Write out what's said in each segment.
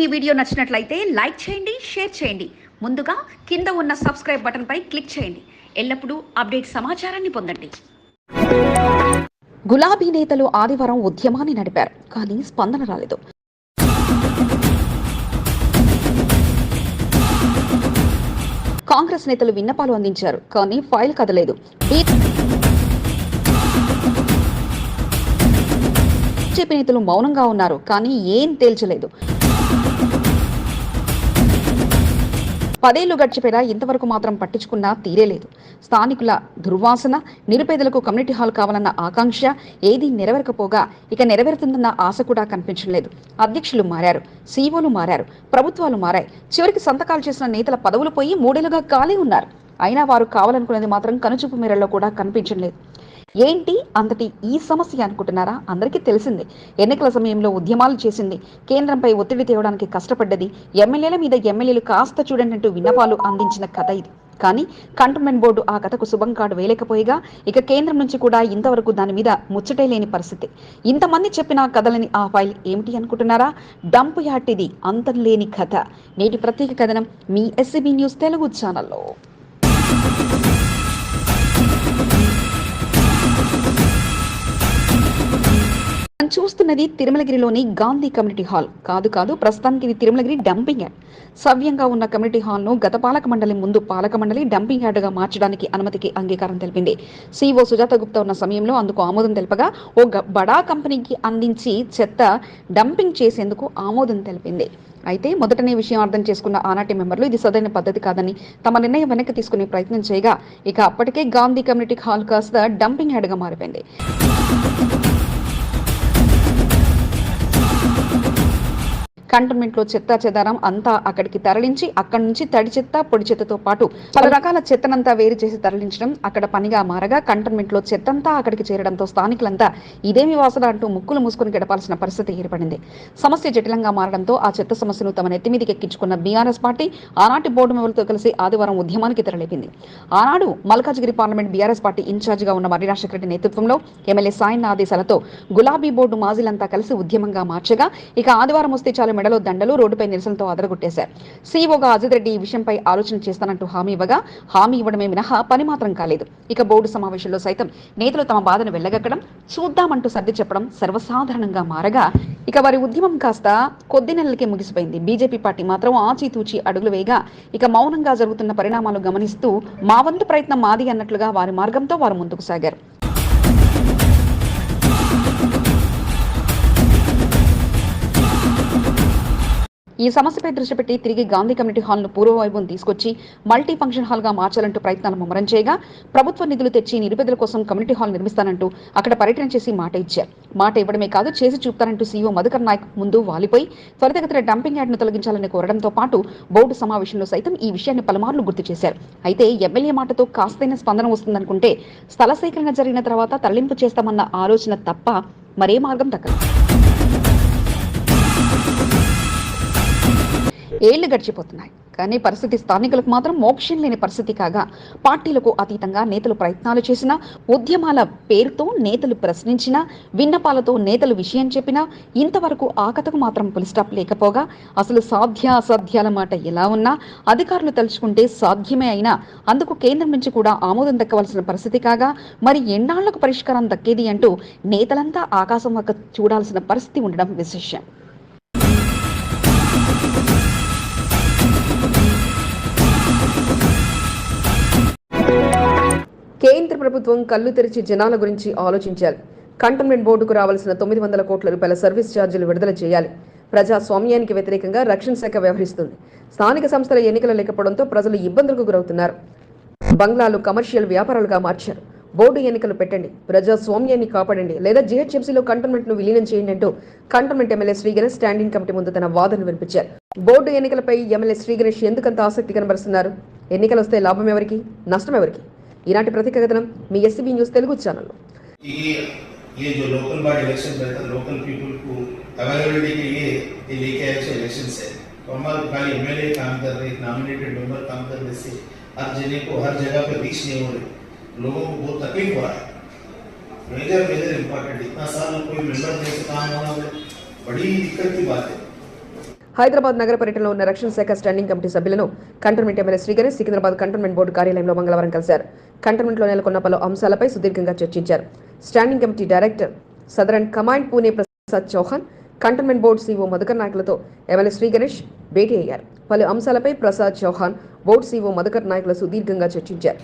ఈ వీడియో నచ్చినట్లయితే లైక్ చేయండి షేర్ చేయండి. ముందుగా కింద ఉన్న సబ్స్క్రైబ్ బటన్పై క్లిక్ చేయండి. ఎల్లప్పుడూ అప్డేట్ సమాచారాన్ని పొందండి. గులాబీ నేతలు ఆదివారం ఉద్యమాన్ని నడిపారు కానీ స్పందన రాలేదు. కాంగ్రెస్ నేతలు విన్నపాలు అందించారు కానీ ఫైల్ కదలేదు. బీజేపీ నేతలు మౌనంగా ఉన్నారు కానీ ఏం తేల్చలేదు. పదేళ్ళు గడిచిపోయినా ఇంతవరకు మాత్రం పట్టించుకున్నా తీరేలేదు స్థానికుల దుర్వాసన నిరుపేదలకు కమ్యూనిటీ హాల్ కావాలన్న ఆకాంక్ష ఏదీ నెరవేరకపోగా ఇక నెరవేరుతుందన్న ఆశ కూడా కనిపించడం లేదు. అధ్యక్షులు మారారు సీఓలు మారారు ప్రభుత్వాలు మారాయి. చివరికి సంతకాలు చేసిన నేతల పదవులు పోయి మూడేళ్ళుగా ఖాళీ ఉన్నారు. అయినా వారు కావాలనుకునేది మాత్రం కనుచూపు మేరల్లో కూడా కనిపించడం లేదు. ఏంటి? అంతటి ఈ సమస్య అనుకుంటున్నారా? అందరికీ తెలిసిందే. ఎన్నికల సమయంలో ఉద్యమాలు చేసింది. కేంద్రంపై ఒత్తిడి తేవడానికి కష్టపడ్డది. ఎమ్మెల్యేల మీద ఎమ్మెల్యేలు కాస్త చూడండి అంటూ విన్నపాలు అందించిన కథ ఇది. కానీ కంటోన్మెంట్ బోర్డు ఆ కథకు శుభం కార్డు వేయలేకపోయిగా ఇక కేంద్రం నుంచి కూడా ఇంతవరకు దాని మీద ముచ్చటే లేని పరిస్థితి. ఇంతమంది చెప్పిన కథలని ఆ ఫైల్ ఏమిటి అనుకుంటున్నారా? డంప్ యాట్ ఇది అంతం లేని కథ. నేటి ప్రత్యేక కథనం మీ ఎస్సీబీ న్యూస్ తెలుగు ఛానల్లో. చూస్తున్నది తిరుమలగిరిలోని గాంధీ కమ్యూనిటీ హాల్. కాదు కాదు ప్రస్తుతానికి ఇది తిరుమలగిరి డంపింగ్ యార్డ్. సవ్యంగా ఉన్న కమ్యూనిటీ హాల్ను గత పాలక మండలి ముందు పాలక మండలి డంపింగ్ యార్డ్గా మార్చడానికి అనుమతికి అంగీకారం తెలిపింది. సీఓ సుజాత గుప్తా ఉన్న సమయంలో అందుకు ఆమోదం తెలపగా ఓ బడా కంపెనీకి అందించి చెత్త డంపింగ్ చేసేందుకు ఆమోదం తెలిపింది. అయితే మొదటనే విషయం అర్థం చేసుకున్న ఆనాటి మెంబర్లు ఇది సరైన పద్ధతి కాదని తమ నిర్ణయం వెనక్కి తీసుకునే ప్రయత్నం చేయగా ఇక అప్పటికే గాంధీ కమ్యూనిటీ హాల్ కాస్త డంపింగ్ యార్డ్గా మారిపోయింది. కంటోన్మెంట్లో చెత్త చెదారం అంతా అక్కడికి తరలించి అక్కడి నుంచి తడి చెత్త పొడి చెత్తతో పాటు పలు రకాల చెత్తనంతా వేరు చేసి తరలించడం అక్కడ పనిగా మారగా కంటోన్మెంట్లో చెత్తంతా అక్కడికి చేరడంతో స్థానికులంతా ఇదేమి వాసన అంటూ ముక్కులు మూసుకుని గడపాల్సిన పరిస్థితి ఏర్పడింది. సమస్య జటిలంగా మారడంతో ఆ చెత్త సమస్యను తమ నెత్తిమీదికి ఎక్కించుకున్న బీఆర్ఎస్ పార్టీ ఆనాటి బోర్డు మెంబర్లతో కలిసి ఆదివారం ఉద్యమానికి తెరలేపింది. ఆనాడు మల్కాజ్గిరి పార్లమెంట్ బీఆర్ఎస్ పార్టీ ఇన్ఛార్జిగా ఉన్న మర్రి రాజశేఖర రెడ్డి నేతృత్వంలో ఎమ్మెల్యే సాయన్న ఆదేశాలతో గులాబీ బోర్డు మాజీలంతా కలిసి ఉద్యమంగా మార్చగా ఇక ఆదివారం వస్తే చాలు మెడలో దండలు రోడ్డుపై నిరసనతో అదరగొట్టేశారు. సీఓగా అజిత్ రెడ్డి ఈ విషయంపై ఆలోచన చేస్తానంటూ హామీ ఇవ్వగా హామీ ఇవ్వడమే మినహా పని మాత్రం కాలేదు. ఇక బోర్డు సమావేశంలో సైతం నేతలు తమ బాధను వెళ్ళగక్కడం చూద్దామంటూ సర్ది చెప్పడం సర్వసాధారణంగా మారగా ఇక వారి ఉద్యమం కాస్త కొద్ది నెలలకే ముగిసిపోయింది. బీజేపీ పార్టీ మాత్రం ఆచితూచి అడుగులు వేయగా ఇక మౌనంగా జరుగుతున్న పరిణామాలు గమనిస్తూ మా వంతు ప్రయత్నం మాది అన్నట్లుగా వారి మార్గంతో వారు ముందుకు సాగారు. ఈ సమస్యపై దృష్టి పెట్టి తిరిగి గాంధీ కమ్యూనిటీ హాల్ను పూర్వవైభవం తీసుకొచ్చి మల్టీ ఫంక్షన్ హాల్గా మార్చాలంటూ ప్రయత్నాలు ముమ్మరం చేయగా ప్రభుత్వ నిధులు తెచ్చి నిరుపేదల కోసం కమ్యూనిటీ హాల్ నిర్మిస్తానంటూ అక్కడ పర్యటన చేసి మాట ఇచ్చారు. మాట ఇవ్వడమే కాదు చేసి చూపుతానంటూ సీఓ మధుకర్ నాయక్ ముందు వాలిపోయి త్వరితగతిన డంపింగ్ యార్డ్ను తొలగించాలని కోరడంతో పాటు బోర్డు సమావేశంలో సైతం ఈ విషయాన్ని పలుమార్లు గుర్తు చేశారు. అయితే ఎమ్మెల్యే మాటతో కాస్తైన స్పందన వస్తుందనుకుంటే స్థల సేకరణ జరిగిన తర్వాత తరలింపు చేస్తామన్న ఆలోచన తప్ప మరే మార్గం దక్కదు. ఏళ్ళు గడిచిపోతున్నాయి. కానీ పరిస్థితి స్థానికులకు మాత్రం మోక్షం లేని పరిస్థితి కాగా పార్టీలకు అతీతంగా నేతలు ప్రయత్నాలు చేసినా ఉద్యమాల పేరుతో నేతలు ప్రశ్నించినా విన్నపాలతో నేతలు విషయం చెప్పినా ఇంతవరకు ఆకతకు మాత్రం పులిస్టాప్ లేకపోగా అసలు సాధ్య అసాధ్యాల మాట ఎలా ఉన్నా అధికారులు తలుచుకుంటే సాధ్యమే అయినా అందుకు కేంద్రం నుంచి కూడా ఆమోదం దక్కవలసిన పరిస్థితి కాగా మరి ఎన్నాళ్ళకు పరిష్కారం దక్కేది అంటూ నేతలంతా ఆకాశం వక్క చూడాల్సిన పరిస్థితి ఉండడం విశేషం. కేంద్ర ప్రభుత్వం కళ్ళు తెరిచి జనాల గురించి ఆలోచించాలి. కంటోన్మెంట్ బోర్డుకు రావాల్సిన తొమ్మిది వందల కోట్ల రూపాయల సర్వీస్ ఛార్జీలు విడుదల చేయాలి. ప్రజాస్వామ్యానికి వ్యతిరేకంగా రక్షణ శాఖ వ్యవహరిస్తుంది. స్థానిక సంస్థల ఎన్నికలు లేకపోవడంతో ప్రజలు ఇబ్బందులకు గురవుతున్నారు. బంగ్లాలు కమర్షియల్ వ్యాపారాలుగా మార్చారు. బోర్డు ఎన్నికలు పెట్టండి. ప్రజాస్వామ్యాన్ని కాపాడండి. లేదా జీహెచ్ఎంసీలో కంటోన్మెంట్ను విలీనం చేయండి అంటూ cantonment MLA Sriganesh standing committee ముందు తన వాదనలు వినిపించారు. బోర్డు ఎన్నికలపై ఎమ్మెల్యే శ్రీగణేష్ ఎందుకంత ఆసక్తి కనబరుస్తున్నారు? ఎన్నికలు వస్తే లాభం ఎవరికి? నష్టం ఎవరికి? ఈనాటి ప్రత్యేక కథనం మీ ఎస్సీబీ న్యూస్ తెలుగు ఛానల్లో ये ये जो लोकल बॉडी इलेक्शन रहता है लोकल पीपल को अवेलेबिलिटी के लिए ये लेके आए थे इलेक्शन से तो हमारे खाली एम काम कर रहे नॉमिनेटेड मेंबर काम करने से हर जने को हर जगह पे रीच नहीं हो रही लोगों को बहुत तकलीफ हो रहा है मेजर मेजर इम्पोर्टेंट इतना साल कोई मेंबर नहीं से काम होना बड़ी दिक्कत की बात है హైదరాబాద్ నగర పర్యటనలో ఉన్న రక్షణ శాఖ స్టాండింగ్ కమిటీ సభ్యులను cantonment MLA Sriganesh Secunderabad cantonment board కార్యాలయంలో మంగళవారం కలిశారు. కంటోన్మెంట్లో నెలకొన్న పలు అంశాలపై సుదీర్ఘంగా చర్చించారు. Standing committee director southern command Pune Prasad Chauhan cantonment board CO Madhukar నాయకులతో ఎమ్మెల్యే శ్రీగణేష్ భేటీ అయ్యారు. పలు అంశాలపై ప్రసాద్ చౌహాన్ బోర్డు సీఓ మధుకర్ నాయకులు సుదీర్ఘంగా చర్చించారు.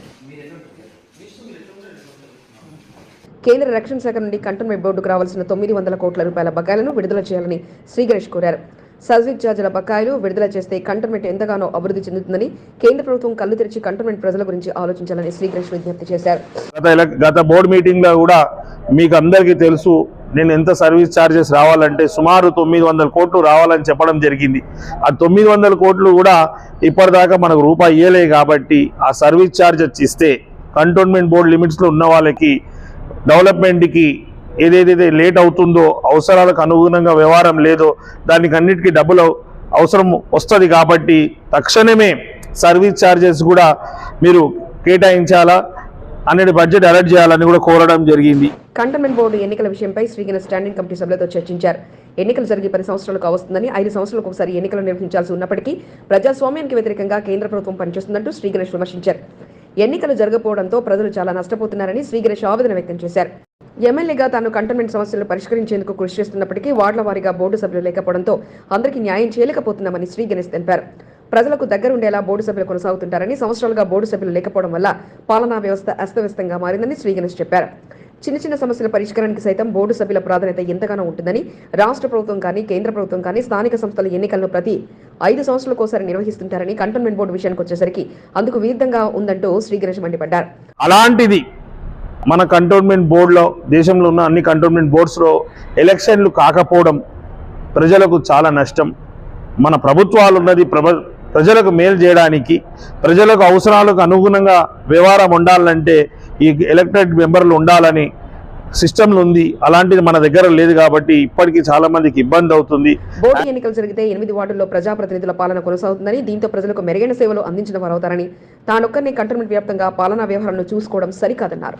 కేంద్ర రక్షణ శాఖ నుండి కంటోన్మెంట్ బోర్డుకు రావాల్సిన తొమ్మిది వందల కోట్ల రూపాయల బకాయిలను విడుదల చేయాలని శ్రీగణేష్ కోరారు. సర్వీస్ ఛార్జీల బకాయిలు విడుదల చేస్తే కంటోన్మెంట్ ఎంతగానో అభివృద్ధి చెందుతుందని కేంద్ర ప్రభుత్వం కళ్ళు తెరిచి కంటోన్మెంట్ ప్రజల గురించి ఆలోచించాలని శ్రీకృష్ణ విజ్ఞప్తి చేశారు. గత గత బోర్డు మీటింగ్లో కూడా మీకు అందరికీ తెలుసు నేను ఎంత సర్వీస్ ఛార్జెస్ రావాలంటే సుమారు తొమ్మిది వందల కోట్లు రావాలని చెప్పడం జరిగింది. ఆ తొమ్మిది వందల కోట్లు కూడా ఇప్పటిదాకా మనకు రూపాయి ఇయ్యలే కాబట్టి ఆ సర్వీస్ ఛార్జెస్ ఇస్తే కంటోన్మెంట్ బోర్డు లిమిట్స్లో ఉన్న వాళ్ళకి డెవలప్మెంట్కి ఏదేదైతే లేట్ అవుతుందో అవసరాలకు అనుగుణంగా వ్యవహారం లేదో దానికి అన్నిటికీ డబ్బులు అవసరం వస్తుంది కాబట్టి తక్షణమే సర్వీస్ ఛార్జెస్ కూడా మీరు కేటాయించాలా అనేది బడ్జెట్ అలర్ట్ చేయాలని కూడా కోరడం జరిగింది. కంటోన్మెంట్ బోర్డు ఎన్నికల విషయంపై శ్రీగిన స్టాండింగ్ కమిటీ సభ్యులతో చర్చించారు. ఎన్నికలు జరిగి పది సంవత్సరాలు కావస్తుందని ఐదు సంవత్సరాలకు ఒకసారి ఎన్నికలు నిర్వహించాల్సి ఉన్నప్పటికీ ప్రజాస్వామ్యానికి వ్యతిరేకంగా కేంద్ర ప్రభుత్వం పనిచేస్తుందంటూ శ్రీగణేష్ విమర్శించారు. ఎన్నికలు జరగకపోవడంతో ప్రజలు చాలా నష్టపోతున్నారని శ్రీగణేష్ ఆవేదన వ్యక్తం చేశారు. ఎమ్మెల్యేగా తాను కంటోన్మెంట్ సమస్యలను పరిష్కరించేందుకు కృషి చేస్తున్నప్పటికీ వార్డుల వారీగా బోర్డు సభ్యులు లేకపోవడంతో అందరికీ న్యాయం చేయలేకపోతున్నామని శ్రీ గణేష్ తెలిపారు. ప్రజలకు దగ్గరుండేలా బోర్డు సభ్యులు కొనసాగుతుంటారని సంవత్సరాలుగా బోర్డు సభ్యులు లేకపోవడం వల్ల పాలనా వ్యవస్థ అస్తవ్యస్తంగా మారిందని శ్రీ గణేష్ చెప్పారు. చిన్న చిన్న సమస్యల పరిష్కారానికి సైతం బోర్డు సభ్యుల ప్రాధాన్యత ఎంతగానో ఉంటుందని రాష్ట్ర ప్రభుత్వం కానీ కేంద్ర ప్రభుత్వం కానీ స్థానిక సంస్థల ఎన్నికలను ప్రతి ఐదు సంవత్సరాలకోసారి నిర్వహిస్తుంటారని కంటోన్మెంట్ బోర్డు విషయానికి వచ్చేసరికి అందుకు విరుద్ధంగా ఉందంటూ శ్రీ గణేష్ మండిపడ్డారు. అలాంటిది మన కంటోన్మెంట్ బోర్డులో దేశంలో ఉన్న అన్ని కంటోన్మెంట్ బోర్డ్స్లో ఎలక్షన్లు కాకపోవడం ప్రజలకు చాలా నష్టం. మన ప్రభుత్వాలు ఉన్నది ప్రజలకు మేలు చేయడానికి ప్రజలకు అవసరాలకు అనుగుణంగా వ్యవహారం ఉండాలంటే ఈ ఎలక్టెడ్ మెంబర్లు ఉండాలని సిస్టంలు ఉంది. అలాంటిది మన దగ్గర లేదు కాబట్టి ఇప్పటికీ చాలా మందికి ఇబ్బంది అవుతుంది. బోర్డు ఎన్నికలు జరిగితే ఎనిమిది వార్డుల్లో ప్రజాప్రతినిధుల పాలన కొనసాగుతుందని దీంతో ప్రజలకు మెరుగైన సేవలు అందించిన వారవుతారని తానొక్కరిని కంటోన్మెంట్ వ్యాప్తంగా పాలనా వ్యవహారాలను చూసుకోవడం సరికాదన్నారు.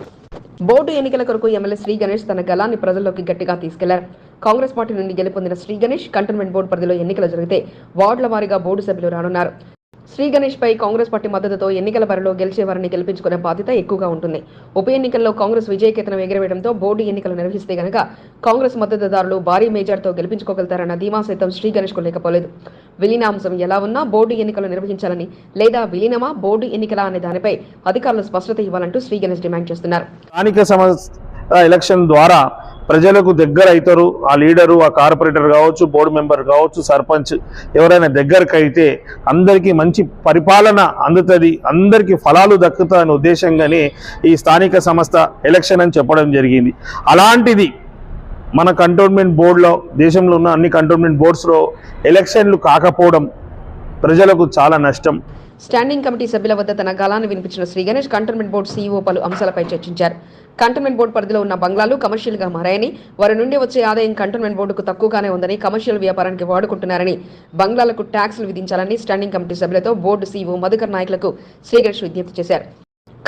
బోర్డు ఎన్నికల కొరకు ఎమ్మెల్యే శ్రీ గణేష్ తన గలాన్ని ప్రజల్లోకి గట్టిగా తీసుకెళ్ళారు. కాంగ్రెస్ పార్టీ నుండి గెలుపొందిన శ్రీ గణేష్ కంటోన్మెంట్ బోర్డు పరిధిలో ఎన్నికలు జరిగితే వార్డుల వారీగా బోర్డు సభ్యులు రానున్నారు. శ్రీ గణేష్ పై కాంగ్రెస్ పార్టీ మద్దతుతో ఎన్నికల బరిలో గెలిచేవారిని గెలిపించుకునే బాధ్యత ఎక్కువగా ఉంటుంది. ఉప ఎన్నికల్లో కాంగ్రెస్ విజయకేతనం ఎగిరవేయడంతో బోర్డు ఎన్నికలు నిర్వహిస్తే గనక కాంగ్రెస్ మద్దతుదారులు భారీ మేజార్తో గెలిపించుకోగలుగుతారన్న ధీమా సైతం శ్రీ గణేష్కు లేకపోలేదు. విలీనాంశం ఎలా ఉన్నా బోర్డు ఎన్నికలు నిర్వహించాలని లేదా విలీనమా బోర్డు ఎన్నికల అనే దానిపై అధికారులు స్పష్టత ఇవ్వాలంటూ శ్రీ గణేష్ డిమాండ్ చేస్తున్నారు. స్థానిక ఎలక్షన్ ద్వారా ప్రజలకు దగ్గర అవుతారు. ఆ లీడరు ఆ కార్పొరేటర్ కావచ్చు బోర్డు మెంబర్ కావచ్చు సర్పంచ్ ఎవరైనా దగ్గరకు అయితే అందరికీ మంచి పరిపాలన అందుతుంది. అందరికీ ఫలాలు దక్కుతాయనే ఉద్దేశంగానే ఈ స్థానిక సంస్థ ఎలక్షన్ అని చెప్పడం జరిగింది. అలాంటిది మన కంటోన్మెంట్ బోర్డులో దేశంలో ఉన్న అన్ని కంటోన్మెంట్ బోర్డ్స్లో ఎలక్షన్లు కాకపోవడం ప్రజలకు చాలా నష్టం. స్టాండింగ్ కమిటీ సభ్యుల వద్ద తన గలాన్ని వినిపించిన Sri Ganesh cantonment board CEO పలు అంశాలపై చర్చించారు. కంటోన్మెంట్ బోర్డు పరిధిలో ఉన్న బంగ్లాలు కమర్షియల్గా మారాయని వారి నుండి వచ్చే ఆదాయం కంటోన్మెంట్ బోర్డుకు తక్కువగానే ఉందని కమర్షియల్ వ్యాపారానికి వాడుకుంటున్నారని బంగ్లాలకు ట్యాక్సులు విధించాలని స్టాండింగ్ కమిటీ సభ్యులతో బోర్డు సీఈఓ మధుకర్ నాయకులకు శ్రీ గణేష్ విజ్ఞప్తి చేశారు.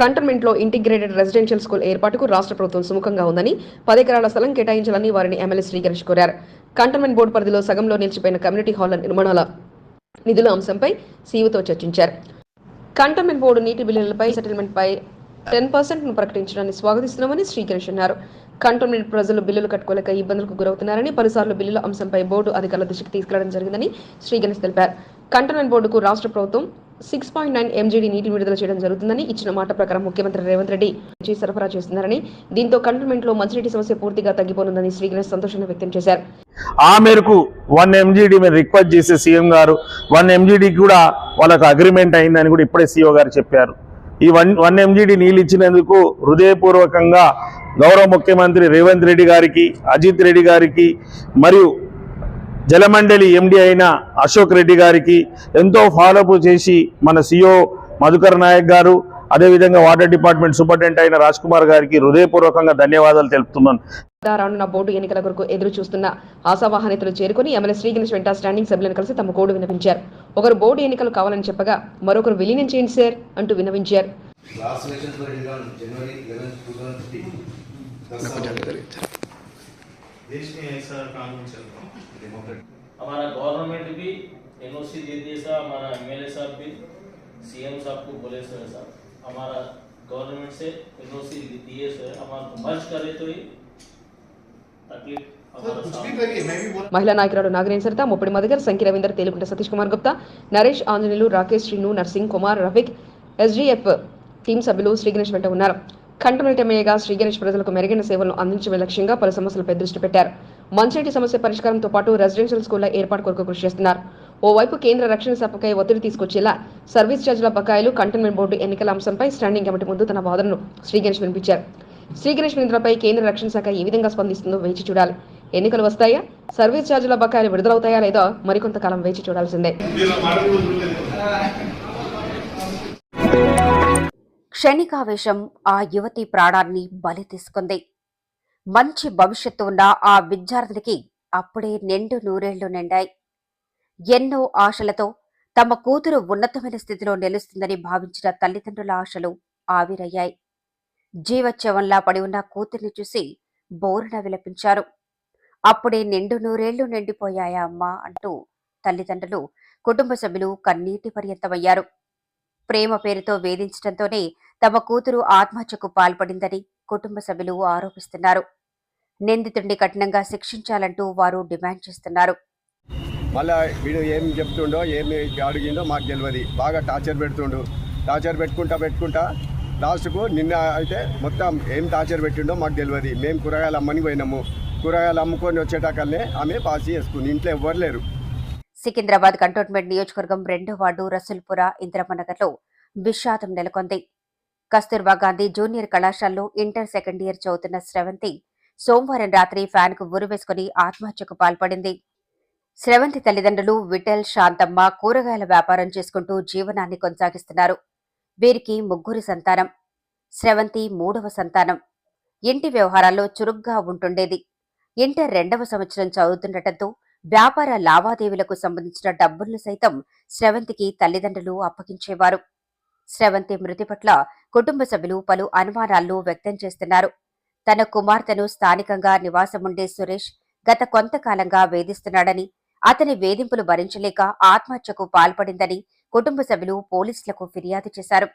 కంటోన్మెంట్లో ఇంటిగ్రేటెడ్ రెసిడెన్షియల్ స్కూల్ ఏర్పాటుకు రాష్ట్ర ప్రభుత్వం సుముఖంగా ఉందని పదెకరాల స్థలం కేటాయించాలని వారిని ఎమ్మెల్యే శ్రీ గణేష్ కోరారు. కంటోన్మెంట్ బోర్డు పరిధిలో సగంలో నిలిచిపోయిన కమ్యూనిటీ హాల్ నిర్మాణాల నిధుల అంశంపై సీఈఓతో చర్చించారు. కంటోన్మెంట్ బోర్డు నీటి బిల్లులపై సెటిల్మెంట్ పై టెన్ పర్సెంట్ను ప్రకటించడాన్ని స్వాగతిస్తున్నామని శ్రీకరేష్ అన్నారు. కంటోన్మెంట్ ప్రజలు బిల్లులు కట్టుకోలేక ఇబ్బందులకు గురవుతున్నారని పలుసార్లు బిల్లుల అంశంపై బోర్డు అధికారుల దృష్టికి తీసుకెళ్ళడం జరిగిందని శ్రీగణేష్ తెలిపారు. కంటోన్మెంట్ బోర్డుకు రాష్ట్ర ప్రభుత్వం సిక్స్ పాయింట్ నైన్ ఎంజీడీ నీటిని విడుదల చేయడం జరుగుతుందని ఇచ్చిన మాట ప్రకారం ముఖ్యమంత్రి రేవంత్ రెడ్డి సరఫరా చేస్తున్నారని దీంతో కంటోన్మెంట్లో మంచినీటి సమస్య పూర్తిగా తగ్గిపోనుందని శ్రీ గణేష్ సంతోషాన్ని వ్యక్తం చేశారు. ఆ మేరకు వన్ ఎంజీడీ మీద రిక్వెస్ట్ చేసే సీఎం గారు వన్ ఎంజీడీ కూడా వాళ్ళకు అగ్రిమెంట్ అయిందని కూడా ఇప్పుడే సీఓ గారు చెప్పారు. ఈ వన్ వన్ ఎంజీడీ నీళ్ళు ఇచ్చినందుకు హృదయపూర్వకంగా గౌరవ ముఖ్యమంత్రి రేవంత్ రెడ్డి గారికి అజిత్ రెడ్డి గారికి మరియు జలమండలి ఎండి అయిన అశోక్ రెడ్డి గారికి ఎంతో ఫాలోఅప్ చేసి మన సిఓ మధుకర్ నాయక్ గారు అదేవిధంగా వాటర్ డిపార్ట్మెంట్ సూపరింటెండెంట్ అయిన రాజ్ కుమార్ గారికి హృదయపూర్వకంగా ధన్యవాదాలు తెలుపుతున్నాను రానున్న బోర్డు ఎన్నికల కొరకు ఎదురు చూస్తున్న ఆశావాహనితులు చేరుకుని ఎమ్మెల్యే శ్రీ గణేష్ వెంట స్టాండింగ్ సభ్యులను కలిసి తమ కోడు వినవించారు ఒకరు బోర్డు ఎన్నికలు కావాలని చెప్పగా మరొకరు విలీనం చేయండి సార్ అంటూ వినవించారు Last elections were held on January 11, 2015. Thus, our देश में ऐसा कानून चल रहा है democratic हमारा गवर्नमेंट भी एनओसी दे दिए साहब हमारा एमएलए साहब भी सीएम साहब को बोले सर साहब हमारा गवर्नमेंट से एनओसी दिए सर हमारा मर्ज करे तो ही तकलीफ सर हमारा कुछ भी सामने करिए मैं भी बोल మహిళా నాయకురాలు నాగరేణి సరిత ముప్పటి మధుగర్ సంఖ్య రవీందర్ తేలుకుంట సతీష్ కుమార్ గుప్తా నరేష్ ఆంజనేయులు రాకేష్ శ్రీను నర్సింగ్ కుమార్ రఫీక్ ఎస్జీఎఫ్ టీం సభ్యులు శ్రీగణేష్ వెంట ఉన్నారు కంటోన్మెంట్ ఎమ్మెల్యేగా శ్రీగణేష్ ప్రజలకు మెరుగైన సేవలను అందించే లక్ష్యంగా పలు సమస్యలపై దృష్టి పెట్టారు మంచినీటి సమస్య పరిష్కారంతో పాటు రెసిడెన్షియల్ స్కూళ్ళ ఏర్పాటు కొరకు కృషి చేస్తున్నారు. ఓవైపు కేంద్ర రక్షణ శాఖపై ఒత్తిడి తీసుకొచ్చేలా సర్వీస్ ఛార్జీల బకాయిలు కంటైన్మెంట్ బోర్డు ఎన్నికల అంశంపై స్టాండింగ్ కమిటీ ముందు తన వాదనను శ్రీగణేష్ వినిపించారు. శ్రీగణేష్ నింద్రపై కేంద్ర రక్షణ శాఖ ఏ విధంగా స్పందిస్తుందో వేచి చూడాలి. ఎన్నికలు వస్తాయా? సర్వీస్ ఛార్జీల బకాయిలు విడుదలవుతాయా లేదా? మరికొంతకాలం వేచి చూడాల్సిందే. క్షణికావేశం ఆ యువతి ప్రాణాన్ని బలి తీసుకుంది. మంచి భవిష్యత్తు ఉన్న ఆ విద్యార్థినికి అప్పుడే నిండు నూరేళ్ళు నిండాయి. ఎన్నో ఆశలతో తమ కూతురు ఉన్నతమైన స్థితిలో నిలుస్తుందని భావించిన తల్లిదండ్రుల ఆశలు ఆవిరయ్యాయి. జీవచ్యవంలా పడి ఉన్న కూతుర్ని చూసి బోరున విలపించారు. అప్పుడే నిండు నూరేళ్ళు నిండిపోయాయా అమ్మా అంటూ తల్లిదండ్రులు కుటుంబ సభ్యులు కన్నీటి పర్యంతమయ్యారు. ప్రేమ పేరుతో వేధించడంతోనే తమ కూతురు ఆత్మహత్యకు పాల్పడిందని కుటుంబ సభ్యులు ఆరోపిస్తున్నారు. నిందితుడిని కఠినంగా శిక్షించాలంటూ వారు డిమాండ్ చేస్తున్నారు. మళ్ళా వీడు ఏం చెప్తుండో ఏమి అడిగిండో మాకు తెలియదు బాగా టార్చర్ పెడుతుండు. టార్చర్ పెట్టుకుంటా పెట్టుకుంటా లాస్ట్కు నిన్న అయితే మొత్తం ఏం టార్చర్ పెట్టిండో మాకు తెలియదు మేము కూరగాయలు అమ్మని పోయినాము. కూరగాయలు అమ్ముకొని వచ్చేటాకల్నే ఆమె పాసి వేసుకుంది ఇంట్లో ఎవ్వరు లేరు. సికింద్రాబాద్ కంటోన్మెంట్ నియోజకవర్గం రెండో వార్డు రసూల్పుర ఇంద్రమనగర్లో విషాదం నెలకొంది. కస్తూర్బా గాంధీ జూనియర్ కళాశాలలో ఇంటర్ సెకండ్ ఇయర్ చదువుతున్న స్రవంతి సోమవారం రాత్రి ఫ్యాన్కు ఉరివేసుకుని ఆత్మహత్యకు పాల్పడింది. శ్రవంతి తల్లిదండ్రులు విఠల్ శాంతమ్మ కూరగాయల వ్యాపారం చేసుకుంటూ జీవనాన్ని కొనసాగిస్తున్నారు. వీరికి ముగ్గురు సంతానం. శ్రవంతి మూడవ సంతానం. ఇంటి వ్యవహారాల్లో చురుగ్గా ఉంటుండేది. ఇంటర్ రెండవ సంవత్సరం చదువుతుండటంతో వ్యాపార లావాదేవీలకు సంబంధించిన డబ్బులను సైతం శ్రవంతికి తల్లిదండ్రులు అప్పగించేవారు. శ్రవంతి మృతి పట్ల కుటుంబ సభ్యులు పలు అనుమానాలు వ్యక్తం చేస్తున్నారు. తన కుమార్తెను స్థానికంగా నివాసముండే సురేష్ గత కొంతకాలంగా వేధిస్తున్నాడని అతని వేధింపులు భరించలేక ఆత్మహత్యకు పాల్పడిందని కుటుంబ సభ్యులు పోలీసులకు ఫిర్యాదు చేశారు.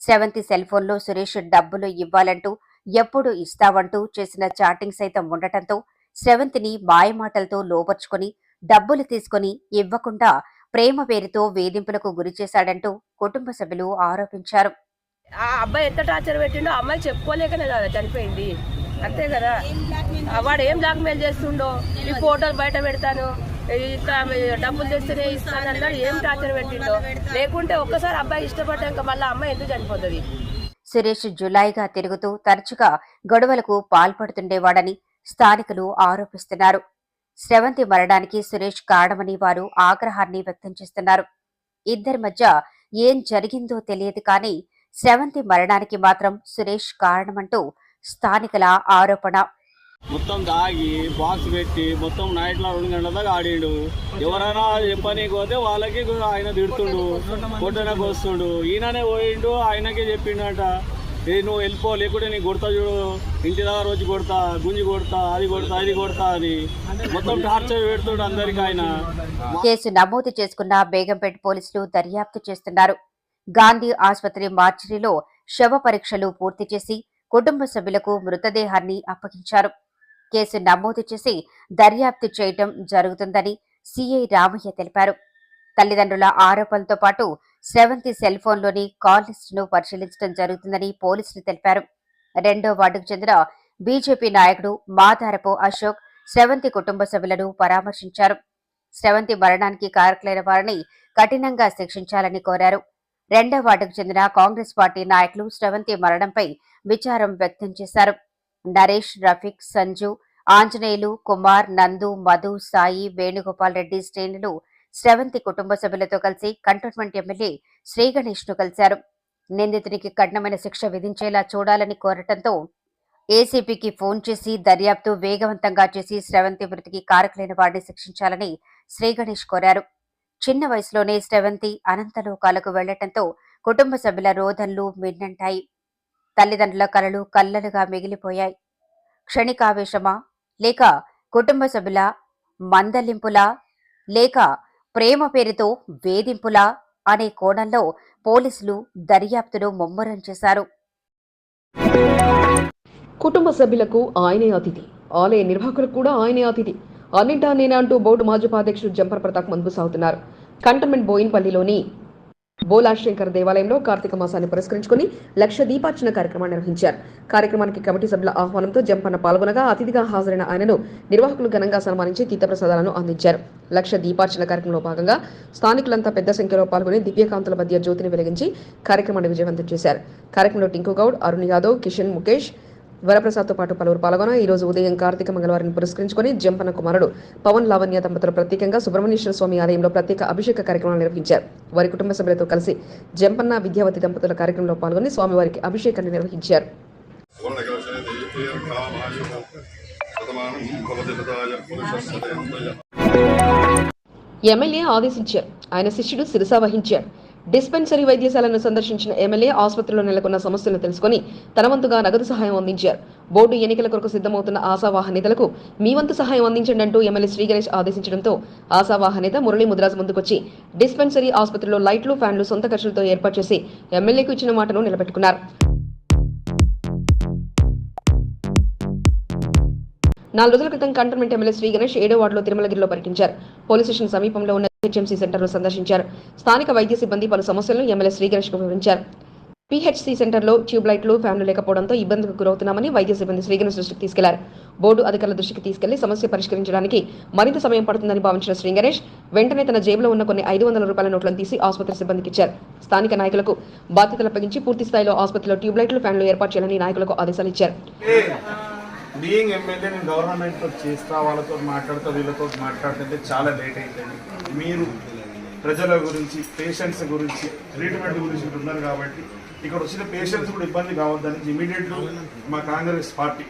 స్రవంతి సెల్ ఫోన్లో సురేష్ డబ్బులు ఇవ్వాలంటూ ఎప్పుడు ఇస్తావంటూ చేసిన చాటింగ్ సైతం ఉండటంతో స్రవంతిని మాయమాటలతో లోపర్చుకొని డబ్బులు తీసుకుని ఇవ్వకుండా ప్రేమ పేరుతో వేధింపులకు గురిచేశాడంటూ కుటుంబ సభ్యులు ఆరోపించారు. ఆ అబ్బాయి ఎంత టార్చర్ పెట్టిండో అమ్మాయి చెప్పుకోలేకనే కదా చనిపోయింది. అంతే కదా. వాడు ఏం బ్లాక్మెయిల్ చేస్తుండో? ఈ ఫోటోలు బయట పెడతాను. ఇట్లా డబ్బులు తెస్తేనే ఇస్తాను అన్నాడు. ఏం టార్చర్ పెట్టిండో? లేకుంటే ఒక్కసారి అబ్బాయి ఇష్టపడ్డాక మళ్ళీ అమ్మాయి ఎందుకు చనిపోతుంది? సురేష్ జులాయిగా తిరుగుతూ తరచుగా గొడవలకు పాల్పడుతుండేవాడని స్థానికులు ఆరోపిస్తున్నారు. స్రవంతి మరణానికి సురేష్ కారణమని వారు ఆగ్రహాన్ని వ్యక్తం చేస్తున్నారు. ఇద్దరి మధ్య ఏం జరిగిందో తెలియదు కానీ స్రవంతి మరణానికి మాత్రం సురేష్ కారణమంటూ స్థానికుల ఆరోపణ. మొత్తం దాగి బాక్స్ పెట్టి మొత్తం నైట్లో రెండు గంటల దాకా ఆడిండు. ఎవరైనా చెప్పనీకి పోతే వాళ్ళకి ఆయన తిడుతుండు కొట్టనకు వస్తుండు. ఈయననే పోయిండు ఆయనకే చెప్పిండట. ఏ నువ్వు వెళ్ళిపో లేకుంటే నీ కొడతా చూడు. ఇంటి దగ్గర వచ్చి కొడతా గుంజి కొడతా అది కొడతా ఇది కొడతా అని. మొత్తం టార్చర్ పెడుతుండు అందరికి ఆయన. కేసు నమోదు చేసుకున్న బేగంపేట పోలీసులు దర్యాప్తు చేస్తున్నారు. గాంధీ ఆసుపత్రి మార్చిరీలో శవ పరీక్షలు పూర్తి చేసి కుటుంబ సభ్యులకు మృతదేహాన్ని అప్పగించారు. కేసు నమోదు చేసి దర్యాప్తు చేయటం జరుగుతుందని సిఐ రామయ్య తెలిపారు. తల్లిదండ్రుల ఆరోపణలతో పాటు సెవెంత్ సెల్ ఫోన్లోని కాల్ లిస్టును పరిశీలించడం జరుగుతుందని పోలీసులు తెలిపారు. రెండో వార్డుకు చెందిన బీజేపీ నాయకుడు మాధారపు అశోక్ స్రవంతి కుటుంబ సభ్యులను పరామర్శించారు. స్రవంతి మరణానికి కారకులైన వారిని కఠినంగా శిక్షించాలని కోరారు. రెండో వార్డుకు చెందిన కాంగ్రెస్ పార్టీ నాయకులు స్రవంతి మరణంపై విచారం వ్యక్తం చేశారు. నరేష్ రఫీక్ సంజు ఆంజనేయులు కుమార్ నందు మధు సాయి వేణుగోపాల్ రెడ్డి శ్రేణులు స్రవంతి కుటుంబ సభ్యులతో కలిసి కంటోన్మెంట్ ఎమ్మెల్యే శ్రీగణేష్ను కలిశారు. నిందితునికి కఠినమైన శిక్ష విధించేలా చూడాలని కోరటంతో ఏసీపీకి ఫోన్ చేసి దర్యాప్తు వేగవంతంగా చేసి స్రవంతి మృతికి కారకులైన వారిని శిక్షించాలని శ్రీగణేష్ కోరారు. చిన్న వయసులోనే స్రవంతి అనంతలోకాలకు వెళ్ళటంతో కుటుంబ సభ్యుల రోదన్లు మిన్నంటాయి. తల్లిదండ్రుల కలలు కల్లలుగా మిగిలిపోయాయి. క్షణికావేశమా? లేక కుటుంబ సభ్యుల మందలింపులా? లేక ప్రేమ పేరుతో వేధింపులా? అనే కోణంలో పోలీసులు దర్యాప్తును ముమ్మరం చేశారు. కుటుంబ సభ్యులకు ఆయనే అతిథి. ఆలయ నిర్వాహకులకు కూడా ఆయనే అతిథి. అన్నింటా నేనా అంటూ బోర్డు మాజీ ఉపాధ్యక్షుడు జంపర్ ప్రతాప్ ముందుకు సాగుతున్నారు. కంటోన్మెంట్ బోయిన్పల్లిలోని బోలాశంకర్ దేవాలయంలో కార్తీక మాసాన్ని పురస్కరించుకుని లక్ష దీపార్చన కార్యక్రమాన్ని నిర్వహించారు. కార్యక్రమానికి కమిటీ సభ్యుల ఆహ్వానంతో జంపన్న పాల్గొనగా అతిథిగా హాజరైన ఆయనను నిర్వాహకులు ఘనంగా సన్మానించి తీర్థప్రసాదాలను అందించారు. లక్ష దీపార్చన కార్యక్రమంలో భాగంగా స్థానికులంతా పెద్ద సంఖ్యలో పాల్గొని దివ్యకాంతుల మధ్య జ్యోతిని వెలిగించి కార్యక్రమాన్ని విజయవంతం చేశారు. కార్యక్రమంలో టింకు గౌడ్ అరుణ్ యాదవ్ కిషన్ ముఖేష్ వరప్రసాద్తో పాటు పలువురు పాల్గొన ఈ రోజు ఉదయం కార్తీక మంగళవారిని పురస్కరించుకొని జంపన కుమారుడు పవన్ లావణ్య దంపతులు ప్రత్యేకంగా సుబ్రహ్మణ్యేశ్వర స్వామి ఆలయంలో ప్రత్యేక అభిషేక కార్యక్రమాలు నిర్వహించారు. వారి కుటుంబ సభ్యులతో కలిసి జంపన్న విద్యావతి దంపతుల కార్యక్రమంలో పాల్గొని స్వామివారికి అభిషేకాన్ని నిర్వహించారు. ఎమ్మెల్యే ఆదేశించారు. ఆయన శిష్యుడు శిరసా వహించారు. డిస్పెన్సరీ వైద్యశాలను సందర్శించిన ఎమ్మెల్యే ఆసుపత్రిలో నెలకొన్న సమస్యలను తెలుసుకుని తన వంతుగా నగదు సహాయం అందించారు. బోర్డు ఎన్నికల కొరకు సిద్ధమవుతున్న ఆశావాహ నేతలకు మీ వంతు సహాయం అందించండి అంటూ ఎమ్మెల్యే శ్రీ గణేష్ ఆదేశించడంతో ఆశావాహ నేత మురళీ ముద్రాజ్ ముందుకొచ్చి డిస్పెన్సరీ ఆసుపత్రిలో లైట్లు ఫ్యాన్లు సొంత ఖర్చులతో ఏర్పాటు చేసి ఎమ్మెల్యేకు ఇచ్చిన మాటను నిలబెట్టుకున్నారు. నాలుగు రోజుల క్రితం కంటోన్మెంట్ ఎమ్మెల్యే శ్రీ గణేష్ ఏడో వార్డులో తిరుమలగిరిలో పర్యటించారు పోలీస్ స్టేషన్ సమీపంలో ఉన్న హెచ్ఎంసీ సెంటర్లో సందర్శించారు. స్థానిక వైద్య సిబ్బంది పలు సమస్యలను ఎమ్మెల్యే శ్రీ గణేష్కు వివరించారు. పీహెచ్సీ సెంటర్లో ట్యూబ్ లైట్లు ఫ్యాన్లు లేకపోవడంతో ఇబ్బందులకు గురవుతున్నామని వైద్య సిబ్బంది శ్రీగణేష్ దృష్టికి తీసుకెళ్ళారు. బోర్డు అధికారుల దృష్టికి తీసుకెళ్ళి సమస్య పరిష్కరించడానికి మరింత సమయం పడుతుందని భావించిన శ్రీగణేష్ వెంటనే తన జేబులో ఉన్న కొన్ని ఐదు వందల రూపాయల నోట్లను తీసి ఆసుపత్రి సిబ్బందికి ఇచ్చారు. స్థానిక నాయకులకు బాధ్యతలు అప్పగించి పూర్తి స్థాయిలో ఆసుపత్రిలో ట్యూబ్ లైట్లు ఫ్యాన్లు ఏర్పాటు చేయాలని నాయకులకు ఆదేశాలు ఇచ్చారు. బీయింగ్ ఎమ్మెల్యే నేను గవర్నమెంట్తో చేస్తా వాళ్ళతో మాట్లాడుతూ వీళ్ళతో మాట్లాడుతుంటే చాలా లేట్ అవుతుంది మీరు ప్రజల గురించి పేషెంట్స్ గురించి ట్రీట్మెంట్ గురించి ఉన్నారు కాబట్టి ఇక్కడ వచ్చిన పేషెంట్స్ కూడా ఇబ్బంది కావద్దని ఇమీడియట్ మా కాంగ్రెస్ పార్టీ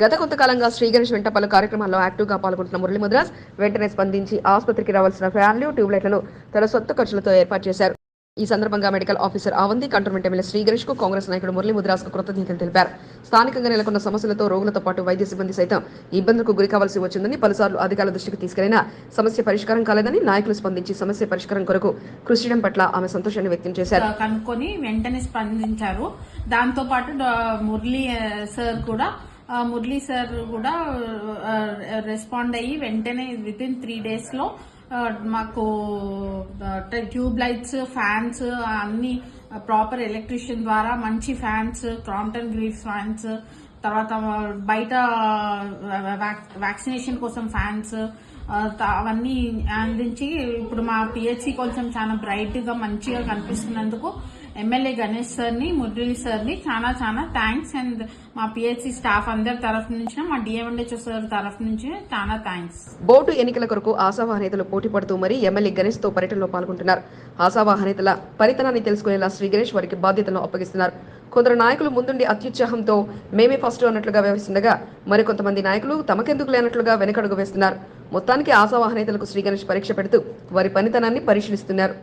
గత కొంతకాలంగా శ్రీగణేష్ వెంట పలు కార్యక్రమాల్లో యాక్టివ్గా పాల్గొంటున్న మురళీ ముద్రాజ్ వెంటనే స్పందించి ఆసుపత్రికి రావాల్సిన ఫ్యాన్లు ట్యూబ్లైట్లను తన సొంత ఖర్చులతో ఏర్పాటు చేశారు. ఈ సందర్భంగా మెడికల్ ఆఫీసర్ ఆవంది కంటోన్మెంట్ ఎమ్మెల్యే శ్రీగణేష్కు కాంగ్రెస్ నాయకుడు మురళీ ముద్రాజ్కు కృతజ్ఞతలు తెలిపారు. స్థానికంగా నెలకొన్న సమస్యలతో రోగులతో పాటు వైద్య సిబ్బంది సైతం ఇబ్బందులకు గురి కావాల్సి వచ్చిందని పలుసార్లు అధికారుల దృష్టికి తీసుకెళ్ళినా సమస్య పరిష్కారం కాలేదని నాయకులు స్పందించి సమస్య పరిష్కారం కొరకు కృషి చేయడం పట్ల ఆమె సంతోషాన్ని వ్యక్తం చేశారు. కనుక్కొని వెంటనే స్పందించారు. దాంతో పాటు మురళీ సార్ కూడా మురళీ సార్ కూడా రెస్పాండ్ అయ్యి వెంటనే విత్ ఇన్ త్రీ డేస్లో మాకు ట్యూబ్ లైట్స్ ఫ్యాన్స్ అన్ని ప్రాపర్ ఎలక్ట్రీషియన్ ద్వారా మంచి ఫ్యాన్స్ క్రాంప్టన్ గ్రీఫ్ ఫ్యాన్స్ తర్వాత బయట వ్యాక్సినేషన్ కోసం ఫ్యాన్స్ అవన్నీ అందించి ఇప్పుడు మా పిహెచ్సి కొంచెం చాలా బ్రైట్గా మంచిగా కనిపిస్తున్నందుకు ఎమ్మెల్యే గణేష్ సార్ని మురళీ సార్ని చాలా చాలా థ్యాంక్స్ అండ్ మా పిహెచ్సి స్టాఫ్ అందరి తరఫు నుంచి మా డిఎండిహెచ్ఓ సార్ తరఫు నుంచి చాలా థ్యాంక్స్ బోర్డు ఎన్నికల కొరకు ఆశావాహ నేతలు పోటీ పడుతూ మరీ ఎమ్మెల్యే గణేష్తో పర్యటనలో పాల్గొంటున్నారు. ఆశావాహ నేతల పరితనాన్ని తెలుసుకునేలా శ్రీ గణేష్ వారికి బాధ్యతలను అప్పగిస్తున్నారు. కొందరు నాయకులు ముందుండి అత్యుత్సాహంతో మేమే ఫస్ట్ అన్నట్లుగా వ్యవహరిస్తుండగా మరికొంతమంది నాయకులు తమకెందుకు లేనట్లుగా వెనకడుగు వేస్తున్నారు. మొత్తానికి ఆశావాహ నేతలకు శ్రీ గణేష్ పరీక్ష పెడుతూ వారి పనితనాన్ని పరిశీలిస్తున్నారు.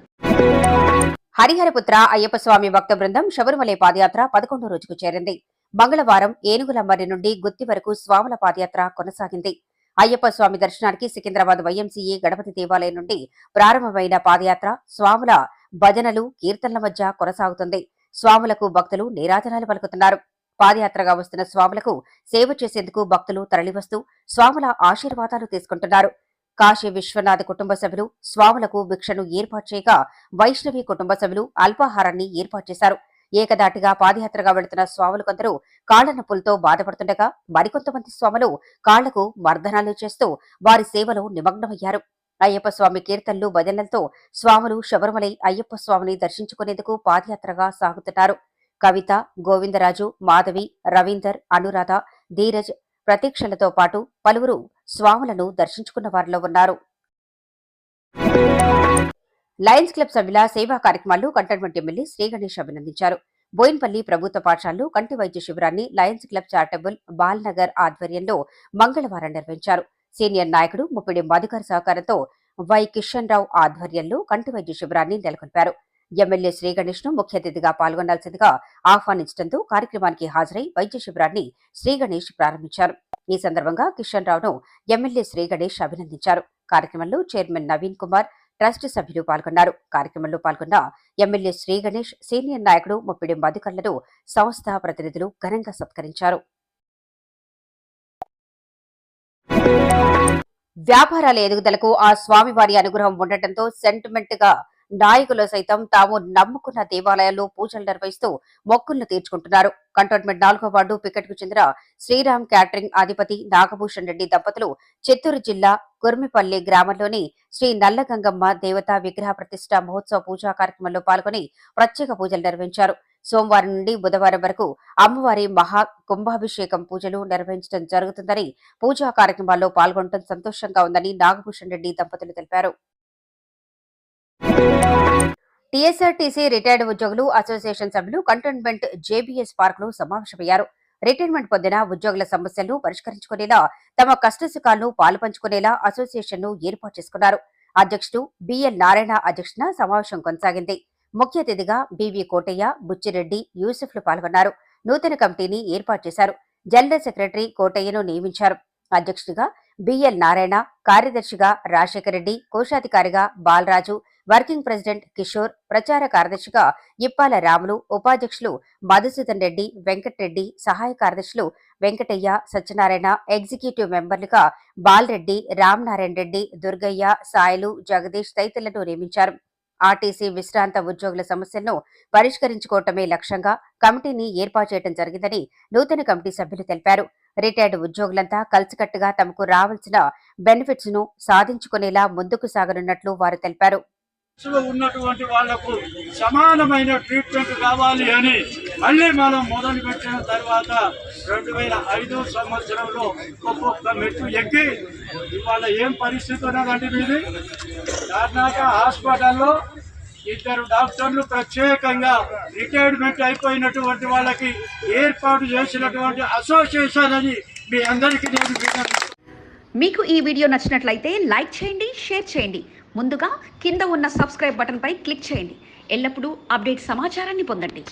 హరిహరపుత్ర అయ్యప్ప స్వామి భక్త బృందం శబరిమలై పాదయాత్ర పదకొండో రోజుకు చేరింది. మంగళవారం ఏనుగులమ్మరి నుండి గుత్తి వరకు స్వాముల పాదయాత్ర కొనసాగింది. అయ్యప్ప స్వామి దర్శనానికి సికింద్రాబాద్ వైఎంసీఏ గణపతి దేవాలయం నుండి ప్రారంభమైన పాదయాత్ర స్వాముల భజనలు కీర్తనల మధ్య కొనసాగుతుంది. స్వాములకు భక్తులు నీరాజనాలు పలుకుతున్నారు. పాదయాత్రగా వస్తున్న స్వాములకు సేవ చేసేందుకు భక్తులు తరలివస్తూ స్వాముల ఆశీర్వాదాలు తీసుకుంటున్నారు. కాశీ విశ్వనాథ్ కుటుంబ సభ్యులు స్వాములకు భిక్షను ఏర్పాటు చేయగా వైష్ణవి కుటుంబ సభ్యులు అల్పాహారాన్ని ఏర్పాటు చేశారు. ఏకదాటిగా పాదయాత్రగా వెళుతున్న స్వాములు కొందరు కాళ్ళ నొప్పులతో బాధపడుతుండగా మరికొంతమంది స్వాములు కాళ్ళకు మర్దనాలు చేస్తూ వారి సేవలో నిమగ్నమయ్యారు. అయ్యప్ప స్వామి కీర్తనలు భజనలతో స్వాములు శబరిమలై అయ్యప్ప స్వామిని దర్శించుకునేందుకు పాదయాత్రగా సాగుతున్నారు. కవిత గోవిందరాజు మాధవి రవీందర్ అనురాధ ధీరజ్ ప్రతీక్షలతో పాటు పలువురు స్వాములను దర్శించుకున్న వారిలో ఉన్నారు. లయన్స్ క్లబ్ సభ్యుల సేవా కార్యక్రమాలు కంటోన్మెంట్ ఎమ్మెల్యే శ్రీ గణేష్ అభినందించారు. బోయిన్పల్లి ప్రభుత్వ పాఠశాలలో కంటి వైద్య శిబిరాన్ని లయన్స్ క్లబ్ చారిటబుల్ బాల్నగర్ ఆధ్వర్యంలో మంగళవారం నిర్వహించారు. సీనియర్ నాయకుడు ముప్పిడి మధుకర్ సహకారంతో వై కిషన్ రావు ఆధ్వర్యంలో కంటి వైద్య శిబిరాన్ని నెలకొల్పారు. ఎమ్మెల్యే శ్రీ గణేష్ను ముఖ్య అతిథిగా పాల్గొనాల్సిందిగా ఆహ్వానించడంతో కార్యక్రమానికి హాజరై వైద్య శిబిరాన్ని శ్రీ గణేష్ ప్రారంభించారు. ఈ సందర్భంగా కిషన్ రావును ఎమ్మెల్యే శ్రీ గణేష్ అభినందించారు. కార్యక్రమంలో చైర్మన్ నవీన్ కుమార్ ట్రస్ట్ సభ్యులు పాల్గొన్నారు. కార్యక్రమంలో పాల్గొన్న ఎమ్మెల్యే శ్రీ గణేష్ సీనియర్ నాయకుడు ముప్పిడి మధుకర్లను సంస్థ ప్రతినిధులు ఘనంగా సత్కరించారు. వ్యాపారాల ఎదుగుదలకు ఆ స్వామివారి అనుగ్రహం ఉండటంతో సెంటిమెంట్గా నాయకులు సైతం తాము నమ్ముకున్న దేవాలయాల్లో పూజలు నిర్వహిస్తూ మొక్కులను తీర్చుకుంటున్నారు. కంటోన్మెంట్ నాలుగో వార్డు పికెట్కు చెందిన శ్రీరామ్ క్యాటరింగ్ అధిపతి నాగభూషణ్ రెడ్డి దంపతులు చిత్తూరు జిల్లా కుర్మిపల్లి గ్రామంలోని శ్రీ నల్లగంగమ్మ దేవతా విగ్రహ ప్రతిష్ట మహోత్సవ పూజా కార్యక్రమంలో పాల్గొని ప్రత్యేక పూజలు నిర్వహించారు. సోమవారం నుండి బుధవారం వరకు అమ్మవారి మహా కుంభాభిషేకం పూజలు నిర్వహించడం జరుగుతుందని పూజా కార్యక్రమాల్లో పాల్గొనడం సంతోషంగా ఉందని నాగభూషణ్ రెడ్డి దంపతులు తెలిపారు. టీఎస్ఆర్టీసీ రిటైర్డ్ ఉద్యోగులు అసోసియేషన్ సభ్యులు కంటోన్మెంట్ జేబీఎస్ పార్క్లో సమావేశమయ్యారు. రిటైర్మెంట్ పొందిన ఉద్యోగుల సమస్యలను పరిష్కరించుకునేలా తమ కష్టసుఖాలను పాలుపంచుకునేలా అసోసియేషన్ను ఏర్పాటు చేసుకున్నారు. అధ్యక్షుడు బిఎల్ నారాయణ అధ్యక్షతన సమావేశం కొనసాగింది. ముఖ్య అతిథిగా బివి కోటయ్య బుచ్చిరెడ్డి యూసుఫ్లు పాల్గొన్నారు. నూతన కమిటీని ఏర్పాటు చేశారు. జనరల్ సెక్రటరీ కోటయ్యను నియమించారు. అధ్యక్షుడిగా బిఎల్ నారాయణ కార్యదర్శిగా రాజశేఖర రెడ్డి కోశాధికారిగా బాలరాజు వర్కింగ్ ప్రెసిడెంట్ కిషోర్ ప్రచార కార్యదర్శిగా ఇప్పాల రాములు ఉపాధ్యక్షులు మధుసూదన్ రెడ్డి వెంకటరెడ్డి సహాయ కార్యదర్శులు వెంకటయ్య సత్యనారాయణ ఎగ్జిక్యూటివ్ మెంబర్లుగా బాలరెడ్డి రామనారాయణ రెడ్డి దుర్గయ్య సాయలు జగదీష్ తదితరులను నియమించారు. ఆర్టీసీ విశ్రాంత ఉద్యోగుల సమస్యలను పరిష్కరించుకోవటమే లక్ష్యంగా కమిటీని ఏర్పాటు చేయడం జరిగిందని నూతన కమిటీ సభ్యులు తెలిపారు. రిటైర్డ్ ఉద్యోగులంతా కలిసికట్టుగా తమకు రావాల్సిన బెనిఫిట్స్ను సాధించుకునేలా ముందుకు సాగనున్నట్లు వారు తెలిపారు. ఉన్నటువంటి వాళ్ళకు సమానమైన ట్రీట్మెంట్ కావాలి అని మళ్ళీ మనం మొదలు పెట్టిన తర్వాత రెండు వేల ఐదో సంవత్సరంలో ఒక్కొక్క మెట్టు ఎక్కి ఇవాళ ఏం పరిస్థితి ఉన్నదండి మీది? కర్ణాటక హాస్పిటల్లో ఇద్దరు డాక్టర్లు ప్రత్యేకంగా రిటైర్మెంట్ అయిపోయినటువంటి వాళ్ళకి ఏర్పాటు చేసినటువంటి అసోసియేషన్ అని మీ అందరికీ నేను మీకు ఈ వీడియో నచ్చినట్లయితే లైక్ చేయండి షేర్ చేయండి. ముందుగా కింద ఉన్న సబ్స్క్రైబ్ బటన్పై క్లిక్ చేయండి. ఎల్లప్పుడూ అప్డేట్ సమాచారాన్ని పొందండి.